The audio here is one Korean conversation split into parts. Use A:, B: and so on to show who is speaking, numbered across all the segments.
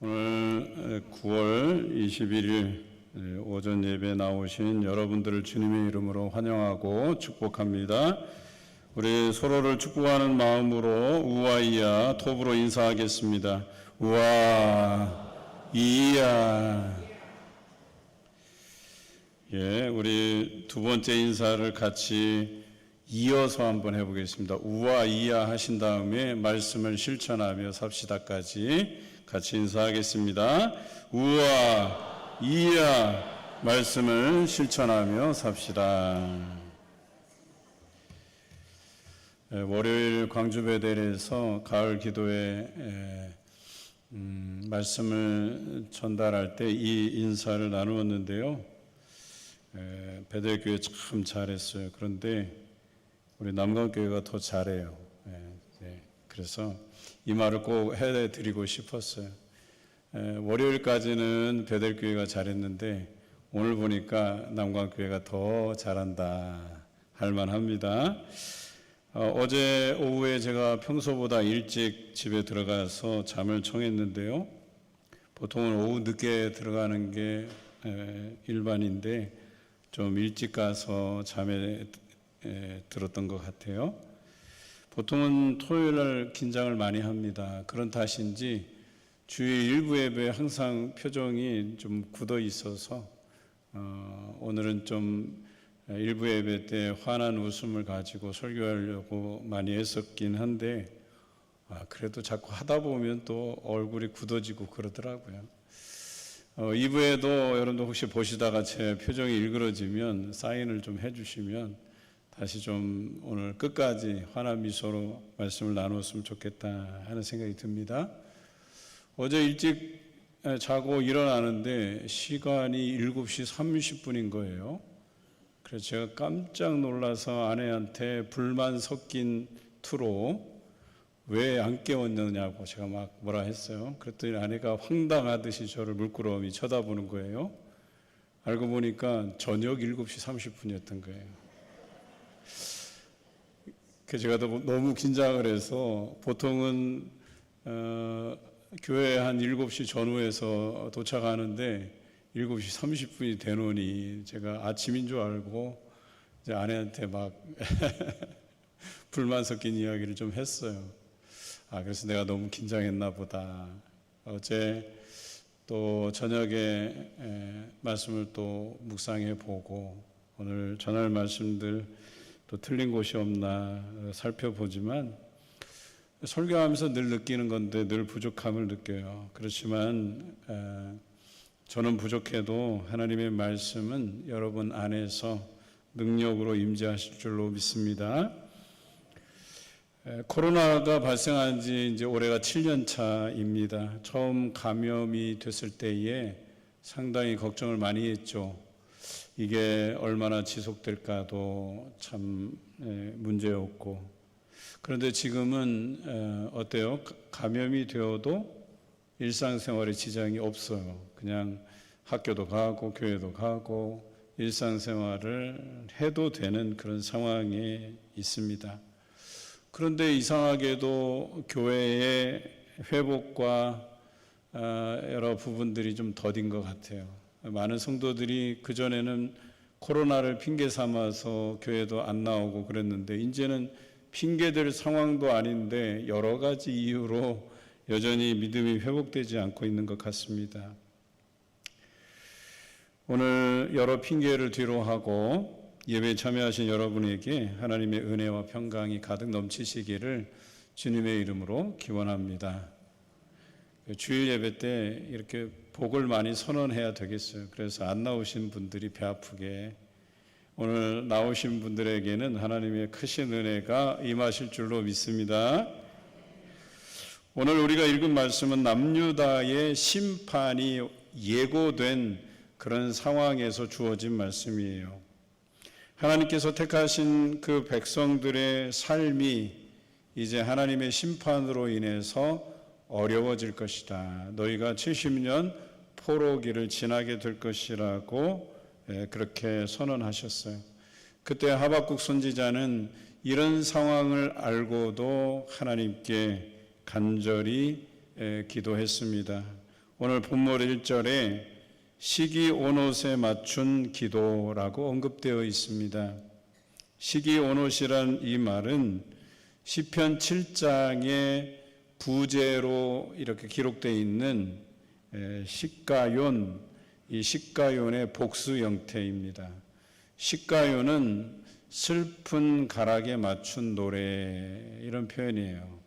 A: 오늘 9월 21일 오전 예배 나오신 여러분들을 주님의 이름으로 환영하고 축복합니다. 우리 서로를 축복하는 마음으로 우아이야 톱으로 인사하겠습니다. 우아 이야 예, 우리 두 번째 인사를 같이 이어서 한번 해보겠습니다. 우와 이야 하신 다음에 말씀을 실천하며 삽시다까지 같이 인사하겠습니다. 우와 이야 말씀을 실천하며 삽시다. 예, 월요일 광주 베델에서 가을 기도회 에, 음, 말씀을 전달할 때 이 인사를 나누었는데요. 에, 베델교회 참 잘했어요. 그런데 우리 남강교회가 더 잘해요. 예, 네. 그래서 이 말을 꼭 해드리고 싶었어요. 에, 월요일까지는 베델교회가 잘했는데 오늘 보니까 남강교회가 더 잘한다 할 만합니다. 어, 제 오후에 제가 평소보다 일찍 집에 들어가서 잠을 청했는데요. 보통은 오후 늦게 들어가는 게 에, 일반인데 좀 일찍 가서 잠에 에, 들었던 것 같아요. 보통은 토요일 날 긴장을 많이 합니다. 그런 탓인지 주의 일부 예배 항상 표정이 좀 굳어 있어서 어, 오늘은 좀 일부 예배 때 환한 웃음을 가지고 설교하려고 많이 애썼긴 한데 아, 그래도 자꾸 하다 보면 또 얼굴이 굳어지고 그러더라고요. 어, 2부에도 여러분도 혹시 보시다가 제 표정이 일그러지면 사인을 좀 해주시면 다시 좀 오늘 끝까지 환한 미소로 말씀을 나누었으면 좋겠다 하는 생각이 듭니다. 어제 일찍 자고 일어나는데 시간이 7시 30분인 거예요. 그래서 제가 깜짝 놀라서 아내한테 불만 섞인 투로 왜 안 깨웠느냐고 제가 막 뭐라 했어요. 그랬더니 아내가 황당하듯이 저를 물끄러미 쳐다보는 거예요. 알고 보니까 저녁 7시 30분이었던 거예요. 그 제가 너무 긴장을 해서 보통은 어, 교회 한 7시 전후에서 도착하는데 7시 30분이 되노니 제가 아침인 줄 알고 이제 아내한테 막 불만 섞인 이야기를 좀 했어요. 아, 그래서 내가 너무 긴장했나 보다. 어제 또 저녁에 에, 말씀을 또 묵상해 보고 오늘 전할 말씀들 또 틀린 곳이 없나 살펴보지만 설교하면서 늘 느끼는 건데 늘 부족함을 느껴요. 그렇지만 에, 저는 부족해도 하나님의 말씀은 여러분 안에서 능력으로 임재하실 줄로 믿습니다. 코로나가 발생한 지 이제 올해가 7년 차입니다. 처음 감염이 됐을 때에 상당히 걱정을 많이 했죠. 이게 얼마나 지속될까도 참 문제였고. 그런데 지금은 어때요? 감염이 되어도 일상생활에 지장이 없어요. 그냥 학교도 가고 교회도 가고 일상생활을 해도 되는 그런 상황에 있습니다. 그런데 이상하게도 교회의 회복과 아, 여러 부분들이 좀 더딘 것 같아요. 많은 성도들이 그전에는 코로나를 핑계 삼아서 교회도 안 나오고 그랬는데, 이제는 핑계될 상황도 아닌데 여러 가지 이유로 여전히 믿음이 회복되지 않고 있는 것 같습니다. 오늘 여러 핑계를 뒤로 하고 예배에 참여하신 여러분에게 하나님의 은혜와 평강이 가득 넘치시기를 주님의 이름으로 기원합니다. 주일 예배 때 이렇게 복을 많이 선언해야 되겠어요. 그래서 안 나오신 분들이 배 아프게 오늘 나오신 분들에게는 하나님의 크신 은혜가 임하실 줄로 믿습니다. 오늘 우리가 읽은 말씀은 남유다의 심판이 예고된 그런 상황에서 주어진 말씀이에요. 하나님께서 택하신 그 백성들의 삶이 이제 하나님의 심판으로 인해서 어려워질 것이다. 너희가 70년 포로기를 지나게 될 것이라고 예, 그렇게 선언하셨어요. 그때 하박국 선지자는 이런 상황을 알고도 하나님께 간절히 에, 기도했습니다. 오늘 본문 1절에 시기 온옷에 맞춘 기도라고 언급되어 있습니다. 시기 온옷이란 이 말은 시편 7장의 부제로 이렇게 기록되어 있는 에, 시가yon 이 시가연의 복수 형태입니다. 시가연은 슬픈 가락에 맞춘 노래 이런 표현이에요.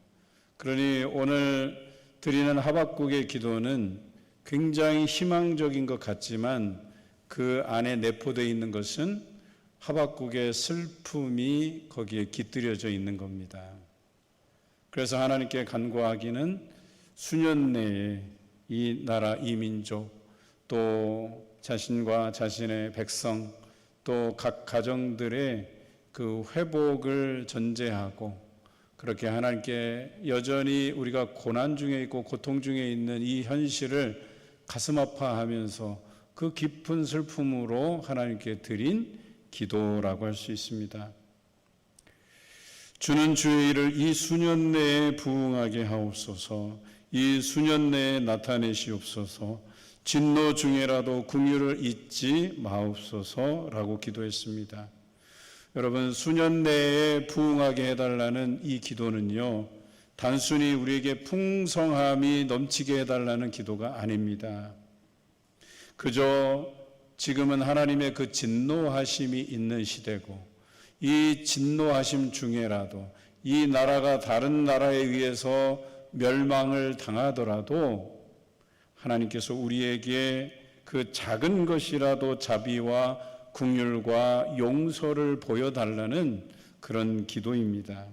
A: 그러니 오늘 드리는 하박국의 기도는 굉장히 희망적인 것 같지만 그 안에 내포되어 있는 것은 하박국의 슬픔이 거기에 깃들여져 있는 겁니다. 그래서 하나님께 간구하기는 수년 내에 이 나라 이 민족 또 자신과 자신의 백성 또 각 가정들의 그 회복을 전제하고 그렇게 하나님께 여전히 우리가 고난 중에 있고 고통 중에 있는 이 현실을 가슴 아파하면서 그 깊은 슬픔으로 하나님께 드린 기도라고 할 수 있습니다. 주는 주의 일을 이 수년 내에 부응하게 하옵소서, 이 수년 내에 나타내시옵소서, 진노 중에라도 궁유를 잊지 마옵소서라고 기도했습니다. 여러분, 수년 내에 부응하게 해달라는 이 기도는요, 단순히 우리에게 풍성함이 넘치게 해달라는 기도가 아닙니다. 그저 지금은 하나님의 그 진노하심이 있는 시대고, 이 진노하심 중에라도 이 나라가 다른 나라에 의해서 멸망을 당하더라도 하나님께서 우리에게 그 작은 것이라도 자비와 국률과 용서를 보여달라는 그런 기도입니다.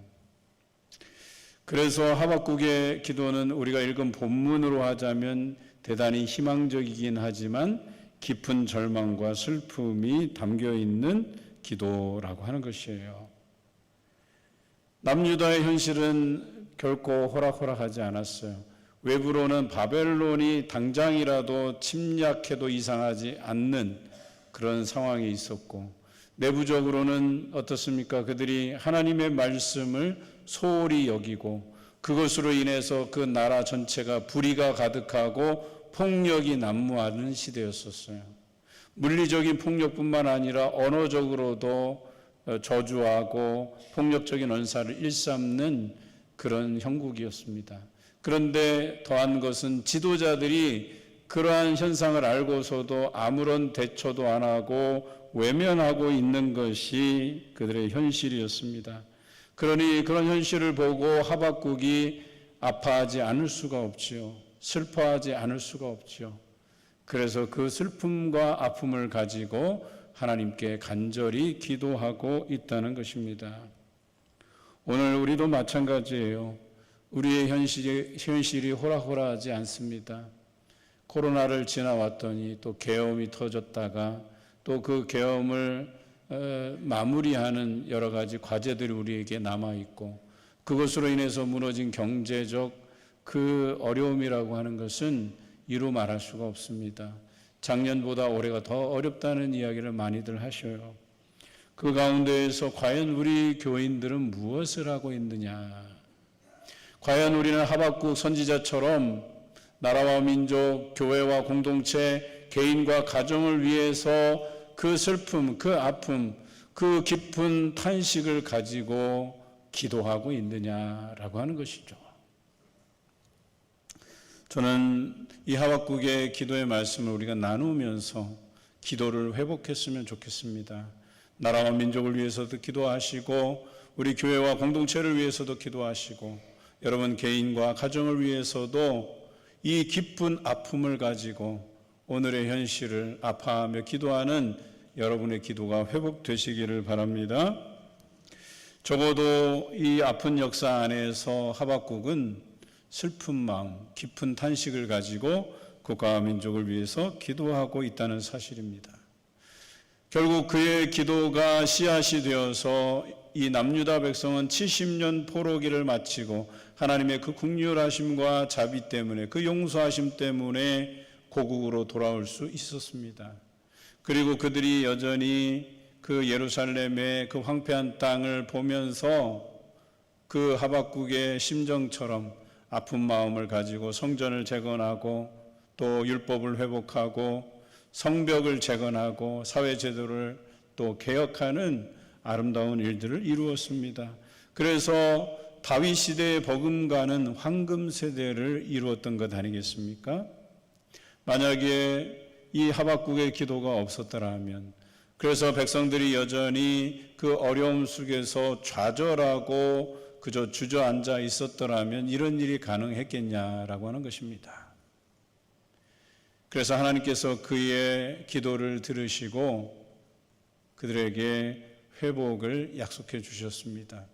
A: 그래서 하박국의 기도는 우리가 읽은 본문으로 하자면 대단히 희망적이긴 하지만 깊은 절망과 슬픔이 담겨 있는 기도라고 하는 것이에요. 남유다의 현실은 결코 호락호락하지 않았어요. 외부로는 바벨론이 당장이라도 침략해도 이상하지 않는 그런 상황이 있었고 내부적으로는 어떻습니까? 그들이 하나님의 말씀을 소홀히 여기고 그것으로 인해서 그 나라 전체가 불의가 가득하고 폭력이 난무하는 시대였었어요. 물리적인 폭력뿐만 아니라 언어적으로도 저주하고 폭력적인 언사를 일삼는 그런 형국이었습니다. 그런데 더한 것은 지도자들이 그러한 현상을 알고서도 아무런 대처도 안 하고 외면하고 있는 것이 그들의 현실이었습니다. 그러니 그런 현실을 보고 하박국이 아파하지 않을 수가 없지요. 슬퍼하지 않을 수가 없지요. 그래서 그 슬픔과 아픔을 가지고 하나님께 간절히 기도하고 있다는 것입니다. 오늘 우리도 마찬가지예요. 우리의 현실이, 현실이 호락호락하지 않습니다. 코로나를 지나왔더니 또 계엄이 터졌다가 또 그 계엄을 어, 마무리하는 여러 가지 과제들이 우리에게 남아 있고 그것으로 인해서 무너진 경제적 그 어려움이라고 하는 것은 이루 말할 수가 없습니다. 작년보다 올해가 더 어렵다는 이야기를 많이들 하셔요. 그 가운데에서 과연 우리 교인들은 무엇을 하고 있느냐? 과연 우리는 하박국 선지자처럼 나라와 민족, 교회와 공동체, 개인과 가정을 위해서 그 슬픔, 그 아픔, 그 깊은 탄식을 가지고 기도하고 있느냐라고 하는 것이죠. 저는 이 하박국의 기도의 말씀을 우리가 나누면서 기도를 회복했으면 좋겠습니다. 나라와 민족을 위해서도 기도하시고 우리 교회와 공동체를 위해서도 기도하시고 여러분 개인과 가정을 위해서도 이 깊은 아픔을 가지고 오늘의 현실을 아파하며 기도하는 여러분의 기도가 회복되시기를 바랍니다. 적어도 이 아픈 역사 안에서 하박국은 슬픈 마음, 깊은 탄식을 가지고 국가와 민족을 위해서 기도하고 있다는 사실입니다. 결국 그의 기도가 씨앗이 되어서 이 남유다 백성은 70년 포로기를 마치고 하나님의 그 국률하심과 자비 때문에 그 용서하심 때문에 고국으로 돌아올 수 있었습니다. 그리고 그들이 여전히 그 예루살렘의 그 황폐한 땅을 보면서 그 하박국의 심정처럼 아픈 마음을 가지고 성전을 재건하고 또 율법을 회복하고 성벽을 재건하고 사회 제도를 또 개혁하는 아름다운 일들을 이루었습니다. 그래서 다윗 시대의 버금가는 황금 세대를 이루었던 것 아니겠습니까? 만약에 이 하박국의 기도가 없었더라면 그래서 백성들이 여전히 그 어려움 속에서 좌절하고 그저 주저앉아 있었더라면 이런 일이 가능했겠냐라고 하는 것입니다. 그래서 하나님께서 그의 기도를 들으시고 그들에게 회복을 약속해 주셨습니다.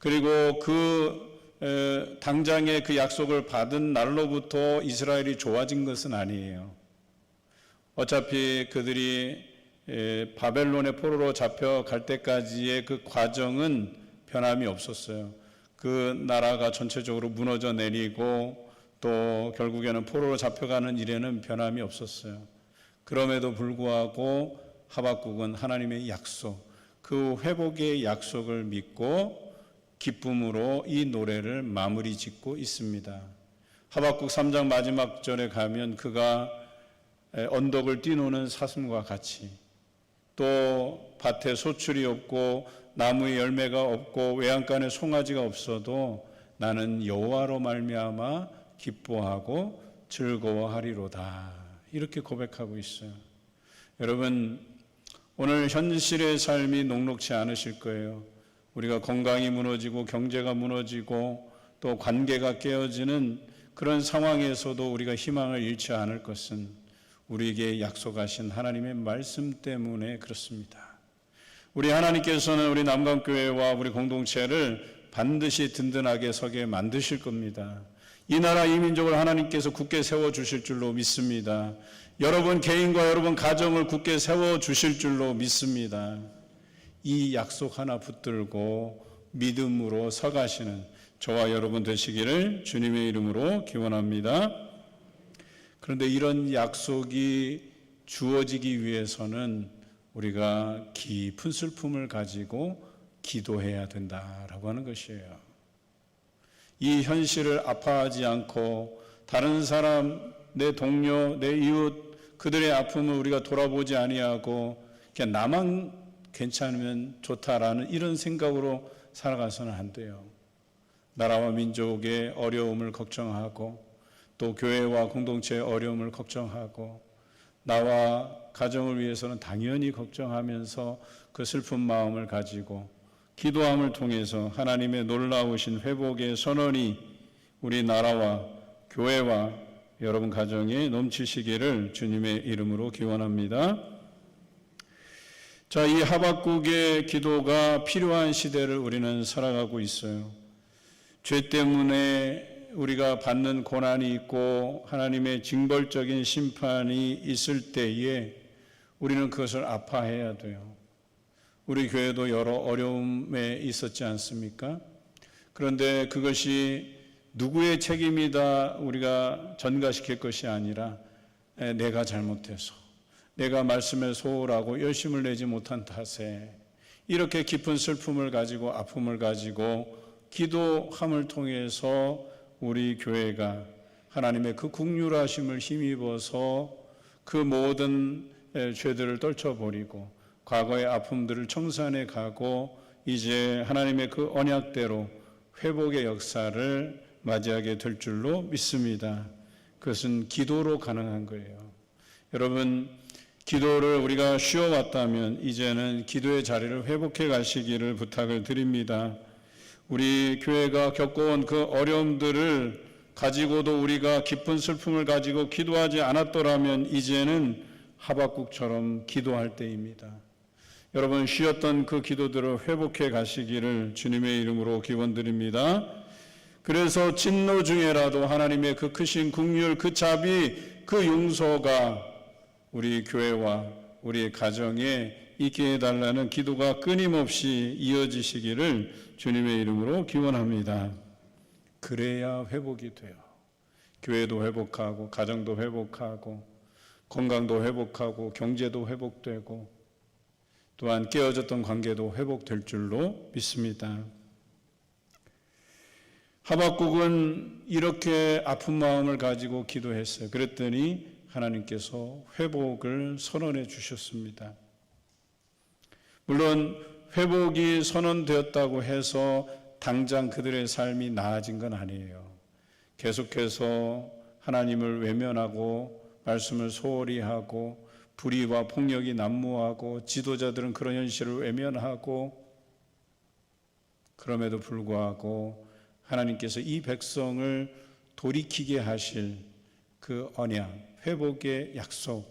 A: 그리고 그 에, 당장의 그 약속을 받은 날로부터 이스라엘이 좋아진 것은 아니에요. 어차피 그들이 에, 바벨론의 포로로 잡혀갈 때까지의 그 과정은 변함이 없었어요. 그 나라가 전체적으로 무너져 내리고 또 결국에는 포로로 잡혀가는 일에는 변함이 없었어요. 그럼에도 불구하고 하박국은 하나님의 약속, 그 회복의 약속을 믿고 기쁨으로 이 노래를 마무리 짓고 있습니다. 하박국 3장 마지막 절에 가면 그가 언덕을 뛰노는 사슴과 같이 또 밭에 소출이 없고 나무에 열매가 없고 외양간에 송아지가 없어도 나는 여호와로 말미암아 기뻐하고 즐거워하리로다. 이렇게 고백하고 있어요. 여러분 오늘 현실의 삶이 녹록치 않으실 거예요. 우리가 건강이 무너지고 경제가 무너지고 또 관계가 깨어지는 그런 상황에서도 우리가 희망을 잃지 않을 것은 우리에게 약속하신 하나님의 말씀 때문에 그렇습니다. 우리 하나님께서는 우리 남강교회와 우리 공동체를 반드시 든든하게 서게 만드실 겁니다. 이 나라 이 민족을 하나님께서 굳게 세워 주실 줄로 믿습니다. 여러분 개인과 여러분 가정을 굳게 세워 주실 줄로 믿습니다. 이 약속 하나 붙들고 믿음으로 서가시는 저와 여러분 되시기를 주님의 이름으로 기원합니다. 그런데 이런 약속이 주어지기 위해서는 우리가 깊은 슬픔을 가지고 기도해야 된다라고 하는 것이에요. 이 현실을 아파하지 않고 다른 사람, 내 동료, 내 이웃 그들의 아픔을 우리가 돌아보지 아니하고 그냥 나만 괜찮으면 좋다라는 이런 생각으로 살아가서는 안 돼요. 나라와 민족의 어려움을 걱정하고 또 교회와 공동체의 어려움을 걱정하고 나와 가정을 위해서는 당연히 걱정하면서 그 슬픈 마음을 가지고 기도함을 통해서 하나님의 놀라우신 회복의 선언이 우리 나라와 교회와 여러분 가정에 넘치시기를 주님의 이름으로 기원합니다. 자, 이 하박국의 기도가 필요한 시대를 우리는 살아가고 있어요. 죄 때문에 우리가 받는 고난이 있고 하나님의 징벌적인 심판이 있을 때에 우리는 그것을 아파해야 돼요. 우리 교회도 여러 어려움에 있었지 않습니까? 그런데 그것이 누구의 책임이다 우리가 전가시킬 것이 아니라 내가 잘못해서 내가 말씀에 소홀하고 열심을 내지 못한 탓에 이렇게 깊은 슬픔을 가지고 아픔을 가지고 기도함을 통해서 우리 교회가 하나님의 그 국률하심을 힘입어서 그 모든 죄들을 떨쳐버리고 과거의 아픔들을 청산해 가고 이제 하나님의 그 언약대로 회복의 역사를 맞이하게 될 줄로 믿습니다. 그것은 기도로 가능한 거예요. 여러분 기도를 우리가 쉬어왔다면 이제는 기도의 자리를 회복해 가시기를 부탁을 드립니다. 우리 교회가 겪어온 그 어려움들을 가지고도 우리가 깊은 슬픔을 가지고 기도하지 않았더라면 이제는 하박국처럼 기도할 때입니다. 여러분 쉬었던 그 기도들을 회복해 가시기를 주님의 이름으로 기원드립니다. 그래서 진노 중에라도 하나님의 그 크신 국률, 그 자비, 그 용서가 우리 교회와 우리 가정에 있게 해달라는 기도가 끊임없이 이어지시기를 주님의 이름으로 기원합니다. 그래야 회복이 돼요. 교회도 회복하고, 가정도 회복하고, 건강도 회복하고, 경제도 회복되고, 또한 깨어졌던 관계도 회복될 줄로 믿습니다. 하박국은 이렇게 아픈 마음을 가지고 기도했어요. 그랬더니 하나님께서 회복을 선언해 주셨습니다. 물론 회복이 선언되었다고 해서 당장 그들의 삶이 나아진 건 아니에요. 계속해서 하나님을 외면하고 말씀을 소홀히 하고 불의와 폭력이 난무하고 지도자들은 그런 현실을 외면하고 그럼에도 불구하고 하나님께서 이 백성을 돌이키게 하실 그 언약, 회복의 약속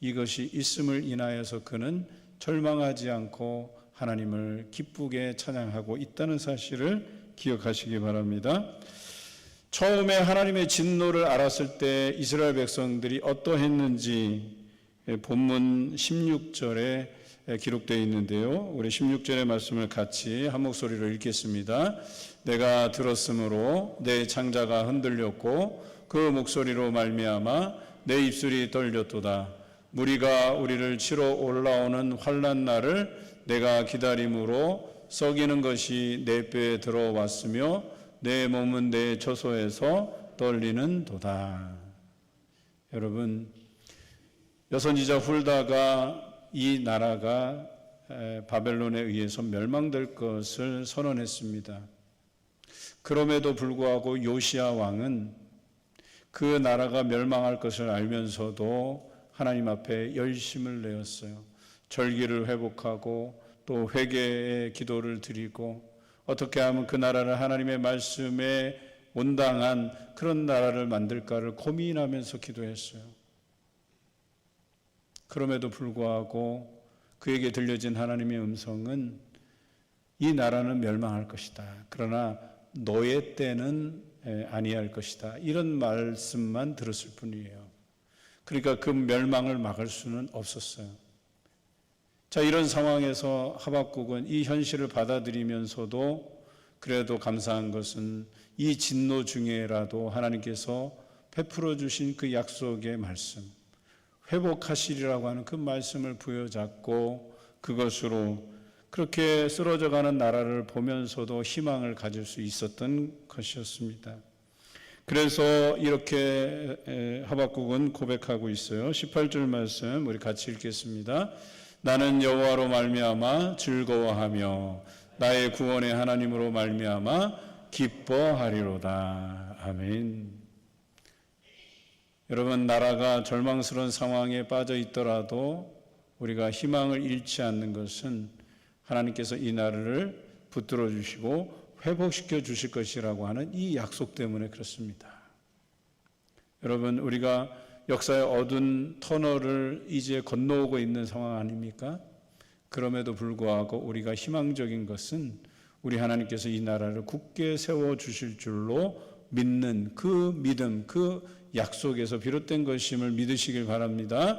A: 이것이 있음을 인하여서 그는 절망하지 않고 하나님을 기쁘게 찬양하고 있다는 사실을 기억하시기 바랍니다. 처음에 하나님의 진노를 알았을 때 이스라엘 백성들이 어떠했는지 본문 16절에 기록되어 있는데요. 우리 16절의 말씀을 같이 한 목소리로 읽겠습니다. 내가 들었으므로 내 창자가 흔들렸고 그 목소리로 말미암아 내 입술이 떨렸도다. 무리가 우리를 치러 올라오는 환란 날을 내가 기다림으로 썩이는 것이 내 뼈에 들어왔으며 내 몸은 내 처소에서 떨리는 도다. 여러분 여선지자 훌다가 이 나라가 바벨론에 의해서 멸망될 것을 선언했습니다. 그럼에도 불구하고 요시아 왕은 그 나라가 멸망할 것을 알면서도 하나님 앞에 열심을 내었어요. 절기를 회복하고 또 회개의 기도를 드리고 어떻게 하면 그 나라를 하나님의 말씀에 온당한 그런 나라를 만들까를 고민하면서 기도했어요. 그럼에도 불구하고 그에게 들려진 하나님의 음성은 이 나라는 멸망할 것이다. 그러나 너의 때는 아니할 것이다. 이런 말씀만 들었을 뿐이에요. 그러니까 그 멸망을 막을 수는 없었어요. 자, 이런 상황에서 하박국은 이 현실을 받아들이면서도 그래도 감사한 것은 이 진노 중에라도 하나님께서 베풀어 주신 그 약속의 말씀, 회복하시리라고 하는 그 말씀을 부여잡고 그것으로 그렇게 쓰러져 가는 나라를 보면서도 희망을 가질 수 있었던 것이었습니다. 그래서 이렇게 하박국은 고백하고 있어요. 18절 말씀 우리 같이 읽겠습니다. 나는 여호와로 말미암아 즐거워하며 나의 구원의 하나님으로 말미암아 기뻐하리로다. 아멘. 여러분 나라가 절망스러운 상황에 빠져 있더라도 우리가 희망을 잃지 않는 것은 하나님께서 이 나라를 붙들어 주시고 회복시켜 주실 것이라고 하는 이 약속 때문에 그렇습니다. 여러분 우리가 역사의 어두운 터널을 이제 건너오고 있는 상황 아닙니까? 그럼에도 불구하고 우리가 희망적인 것은 우리 하나님께서 이 나라를 굳게 세워 주실 줄로 믿는 그 믿음, 그 약속에서 비롯된 것임을 믿으시길 바랍니다.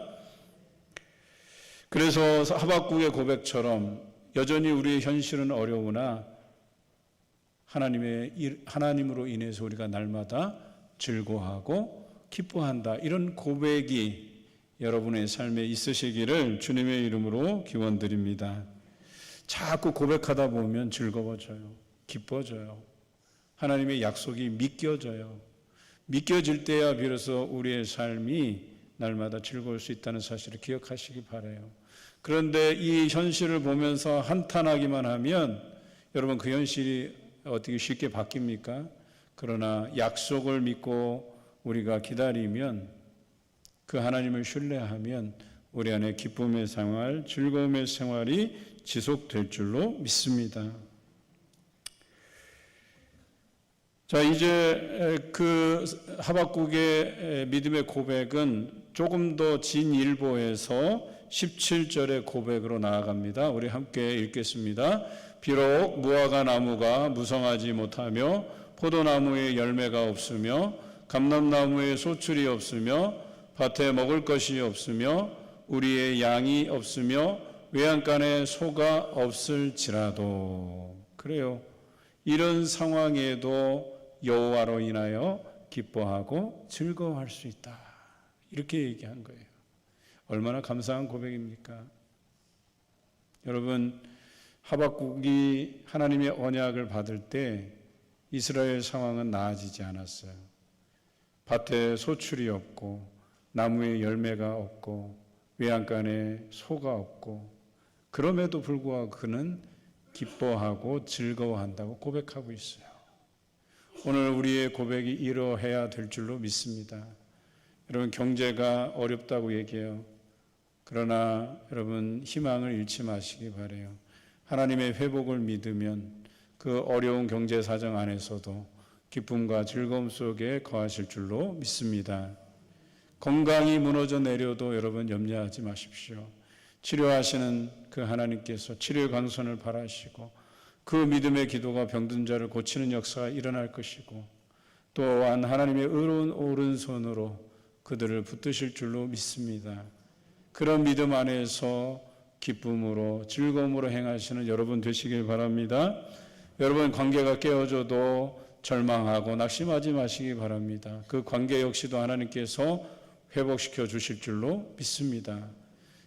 A: 그래서 하박국의 고백처럼 여전히 우리의 현실은 어려우나 하나님의 하나님으로 인해서 우리가 날마다 즐거워하고 기뻐한다. 이런 고백이 여러분의 삶에 있으시기를 주님의 이름으로 기원드립니다. 자꾸 고백하다 보면 즐거워져요. 기뻐져요. 하나님의 약속이 믿겨져요. 믿겨질 때야 비로소 우리의 삶이 날마다 즐거울 수 있다는 사실을 기억하시기 바래요. 그런데 이 현실을 보면서 한탄하기만 하면 여러분 그 현실이 어떻게 쉽게 바뀝니까? 그러나 약속을 믿고 우리가 기다리면 그 하나님을 신뢰하면 우리 안에 기쁨의 생활, 즐거움의 생활이 지속될 줄로 믿습니다. 자, 이제 그 하박국의 믿음의 고백은 조금 더 진일보에서 17절의 고백으로 나아갑니다. 우리 함께 읽겠습니다. 비록 무화과 나무가 무성하지 못하며 포도나무에 열매가 없으며 감람나무에 소출이 없으며 밭에 먹을 것이 없으며 우리의 양이 없으며 외양간에 소가 없을지라도 그래요. 이런 상황에도 여호와로 인하여 기뻐하고 즐거워할 수 있다. 이렇게 얘기한 거예요. 얼마나 감사한 고백입니까? 여러분 하박국이 하나님의 언약을 받을 때 이스라엘 상황은 나아지지 않았어요. 밭에 소출이 없고 나무에 열매가 없고 외양간에 소가 없고 그럼에도 불구하고 그는 기뻐하고 즐거워한다고 고백하고 있어요. 오늘 우리의 고백이 이러해야 될 줄로 믿습니다. 여러분 경제가 어렵다고 얘기해요. 그러나 여러분 희망을 잃지 마시기 바래요. 하나님의 회복을 믿으면 그 어려운 경제 사정 안에서도 기쁨과 즐거움 속에 거하실 줄로 믿습니다. 건강이 무너져 내려도 여러분 염려하지 마십시오. 치료하시는 그 하나님께서 치료의 강선을 바라시고 그 믿음의 기도가 병든 자를 고치는 역사가 일어날 것이고 또한 하나님의 의로운 오른손으로 그들을 붙드실 줄로 믿습니다. 그런 믿음 안에서 기쁨으로 즐거움으로 행하시는 여러분 되시길 바랍니다. 여러분 관계가 깨어져도 절망하고 낙심하지 마시기 바랍니다. 그 관계 역시도 하나님께서 회복시켜 주실 줄로 믿습니다.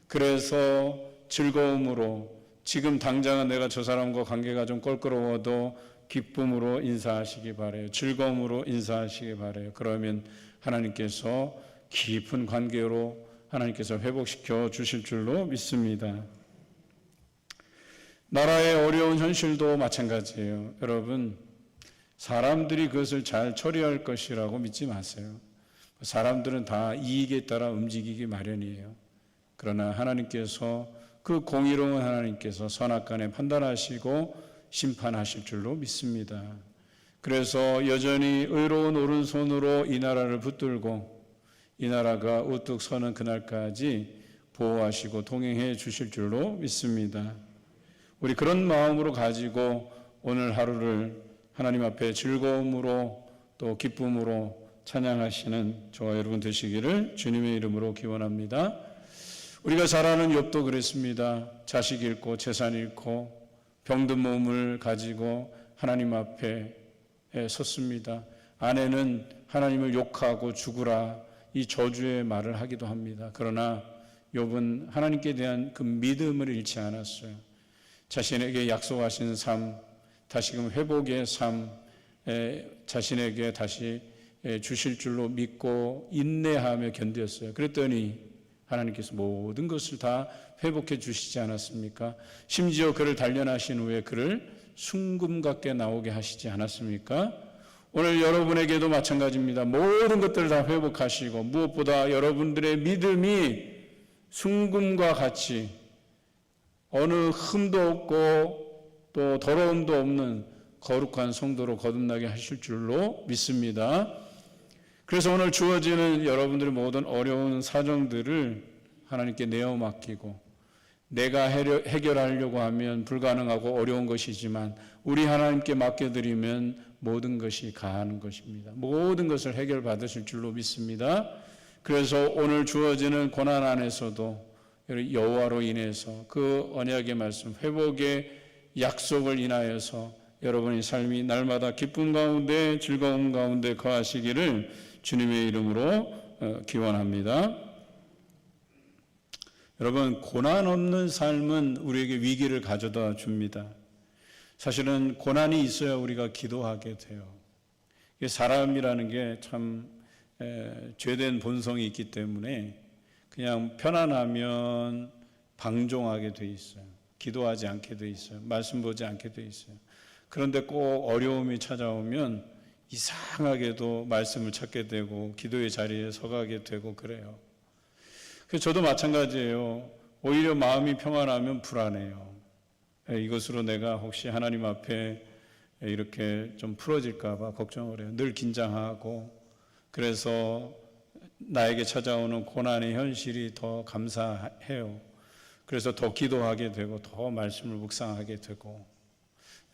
A: 그래서 즐거움으로 지금 당장은 내가 저 사람과 관계가 좀 껄끄러워도 기쁨으로 인사하시기 바래요. 즐거움으로 인사하시기 바래요. 그러면 하나님께서 깊은 관계로 하나님께서 회복시켜 주실 줄로 믿습니다. 나라의 어려운 현실도 마찬가지예요. 여러분, 사람들이 그것을 잘 처리할 것이라고 믿지 마세요. 사람들은 다 이익에 따라 움직이기 마련이에요. 그러나 하나님께서 그 공의로운 하나님께서 선악간에 판단하시고 심판하실 줄로 믿습니다. 그래서 여전히 의로운 오른손으로 이 나라를 붙들고 이 나라가 우뚝 서는 그날까지 보호하시고 동행해 주실 줄로 믿습니다. 우리 그런 마음으로 가지고 오늘 하루를 하나님 앞에 즐거움으로 또 기쁨으로 찬양하시는 저와 여러분 되시기를 주님의 이름으로 기원합니다. 우리가 잘 아는 욥도 그랬습니다. 자식 잃고 재산 잃고 병든 몸을 가지고 하나님 앞에 섰습니다. 아내는 하나님을 욕하고 죽으라 이 저주의 말을 하기도 합니다. 그러나 욥은 하나님께 대한 그 믿음을 잃지 않았어요. 자신에게 약속하신 삶, 다시금 회복의 삶, 자신에게 다시 주실 줄로 믿고 인내하며 견뎠어요. 그랬더니 하나님께서 모든 것을 다 회복해 주시지 않았습니까? 심지어 그를 단련하신 후에 그를 순금 같게 나오게 하시지 않았습니까? 오늘 여러분에게도 마찬가지입니다. 모든 것들을 다 회복하시고 무엇보다 여러분들의 믿음이 순금과 같이 어느 흠도 없고 또 더러움도 없는 거룩한 성도로 거듭나게 하실 줄로 믿습니다. 그래서 오늘 주어지는 여러분들의 모든 어려운 사정들을 하나님께 내어 맡기고 내가 해결하려고 하면 불가능하고 어려운 것이지만 우리 하나님께 맡겨드리면 모든 것이 가하는 것입니다. 모든 것을 해결받으실 줄로 믿습니다. 그래서 오늘 주어지는 고난 안에서도 여호와로 인해서 그 언약의 말씀 회복의 약속을 인하여서 여러분의 삶이 날마다 기쁨 가운데 즐거움 가운데 거하시기를 주님의 이름으로 기원합니다. 여러분 고난 없는 삶은 우리에게 위기를 가져다 줍니다. 사실은 고난이 있어야 우리가 기도하게 돼요. 사람이라는 게 참 죄된 본성이 있기 때문에 그냥 편안하면 방종하게 돼 있어요. 기도하지 않게 돼 있어요. 말씀 보지 않게 돼 있어요. 그런데 꼭 어려움이 찾아오면 이상하게도 말씀을 찾게 되고 기도의 자리에 서가게 되고 그래요. 저도 마찬가지예요. 오히려 마음이 평안하면 불안해요. 이것으로 내가 혹시 하나님 앞에 이렇게 좀 풀어질까봐 걱정을 해요. 늘 긴장하고 그래서 나에게 찾아오는 고난의 현실이 더 감사해요. 그래서 더 기도하게 되고 더 말씀을 묵상하게 되고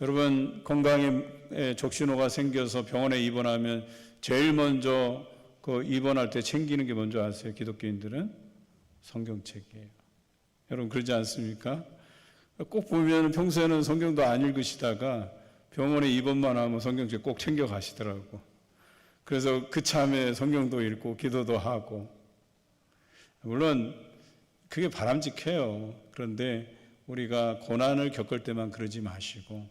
A: 여러분 건강에 족신호가 생겨서 병원에 입원하면 제일 먼저 그 입원할 때 챙기는 게 뭔지 아세요? 기독교인들은 성경책이에요. 여러분 그러지 않습니까? 꼭 보면 평소에는 성경도 안 읽으시다가 병원에 입원만 하면 성경책 꼭 챙겨 가시더라고. 그래서 그 참에 성경도 읽고 기도도 하고 물론 그게 바람직해요. 그런데 우리가 고난을 겪을 때만 그러지 마시고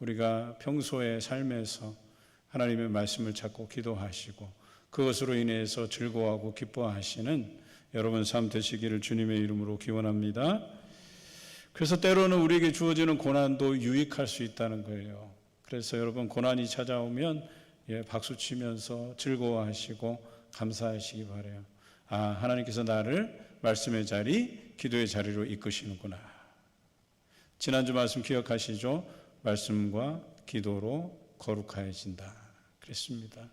A: 우리가 평소의 삶에서 하나님의 말씀을 찾고 기도하시고 그것으로 인해서 즐거워하고 기뻐하시는 여러분 삶 되시기를 주님의 이름으로 기원합니다. 그래서 때로는 우리에게 주어지는 고난도 유익할 수 있다는 거예요. 그래서 여러분 고난이 찾아오면 예, 박수 치면서 즐거워하시고 감사하시기 바래요. 아, 하나님께서 나를 말씀의 자리, 기도의 자리로 이끄시는구나. 지난주 말씀 기억하시죠? 말씀과 기도로 거룩해진다. 그랬습니다.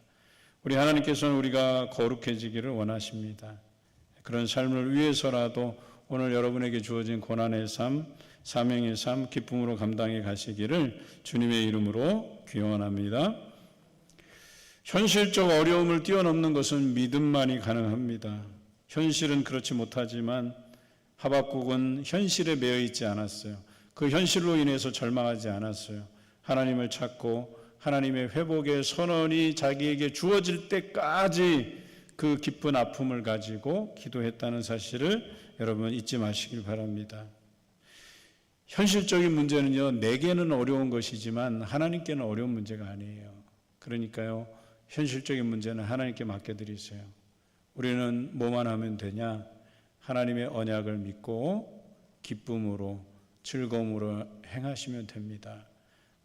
A: 우리 하나님께서는 우리가 거룩해지기를 원하십니다. 그런 삶을 위해서라도 오늘 여러분에게 주어진 고난의 삶, 사명의 삶, 기쁨으로 감당해 가시기를 주님의 이름으로 기원합니다. 현실적 어려움을 뛰어넘는 것은 믿음만이 가능합니다. 현실은 그렇지 못하지만 하박국은 현실에 매여 있지 않았어요. 그 현실로 인해서 절망하지 않았어요. 하나님을 찾고 하나님의 회복의 선언이 자기에게 주어질 때까지 그 기쁜 아픔을 가지고 기도했다는 사실을 여러분 잊지 마시길 바랍니다. 현실적인 문제는요, 내게는 어려운 것이지만 하나님께는 어려운 문제가 아니에요. 그러니까요, 현실적인 문제는 하나님께 맡겨드리세요. 우리는 뭐만 하면 되냐? 하나님의 언약을 믿고 기쁨으로 즐거움으로 행하시면 됩니다.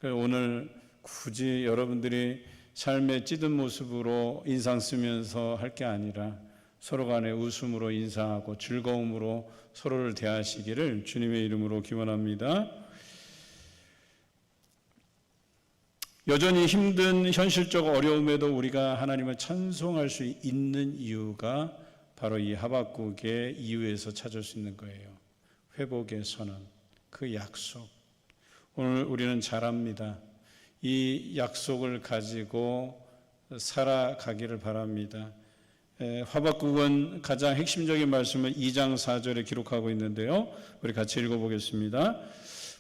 A: 오늘 굳이 여러분들이 삶의 찌든 모습으로 인상 쓰면서 할 게 아니라 서로 간에 웃음으로 인사하고 즐거움으로 서로를 대하시기를 주님의 이름으로 기원합니다. 여전히 힘든 현실적 어려움에도 우리가 하나님을 찬송할 수 있는 이유가 바로 이 하박국의 이유에서 찾을 수 있는 거예요. 회복의 선언, 그 약속. 오늘 우리는 잘합니다. 이 약속을 가지고 살아가기를 바랍니다. 화박국은 가장 핵심적인 말씀을 2장 4절에 기록하고 있는데요. 우리 같이 읽어보겠습니다.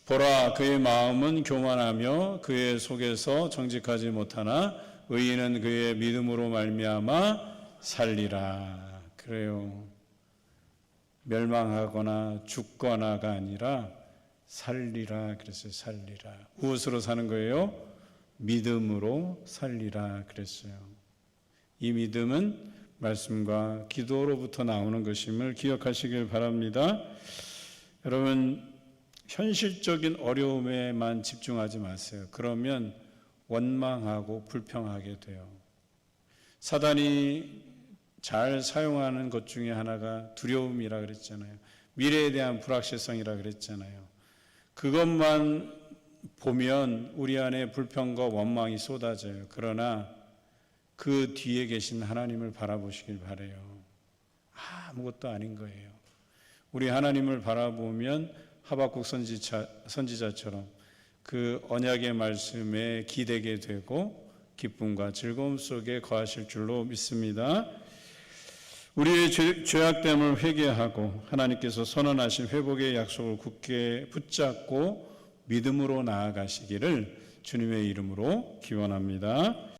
A: 보라 그의 마음은 교만하며 그의 속에서 정직하지 못하나 의인은 그의 믿음으로 말미암아 살리라. 그래요. 멸망하거나 죽거나가 아니라 살리라 그랬어요. 살리라. 무엇으로 사는 거예요? 믿음으로 살리라 그랬어요. 이 믿음은 말씀과 기도로부터 나오는 것임을 기억하시길 바랍니다. 여러분 현실적인 어려움에만 집중하지 마세요. 그러면 원망하고 불평하게 돼요. 사단이 잘 사용하는 것 중에 하나가 두려움이라 그랬잖아요. 미래에 대한 불확실성이라 그랬잖아요. 그것만 보면 우리 안에 불평과 원망이 쏟아져요. 그러나 그 뒤에 계신 하나님을 바라보시길 바래요. 아무것도 아닌 거예요. 우리 하나님을 바라보면 하박국 선지자, 선지자처럼 그 언약의 말씀에 기대게 되고 기쁨과 즐거움 속에 거하실 줄로 믿습니다. 우리의 죄, 죄악됨을 회개하고 하나님께서 선언하신 회복의 약속을 굳게 붙잡고 믿음으로 나아가시기를 주님의 이름으로 기원합니다.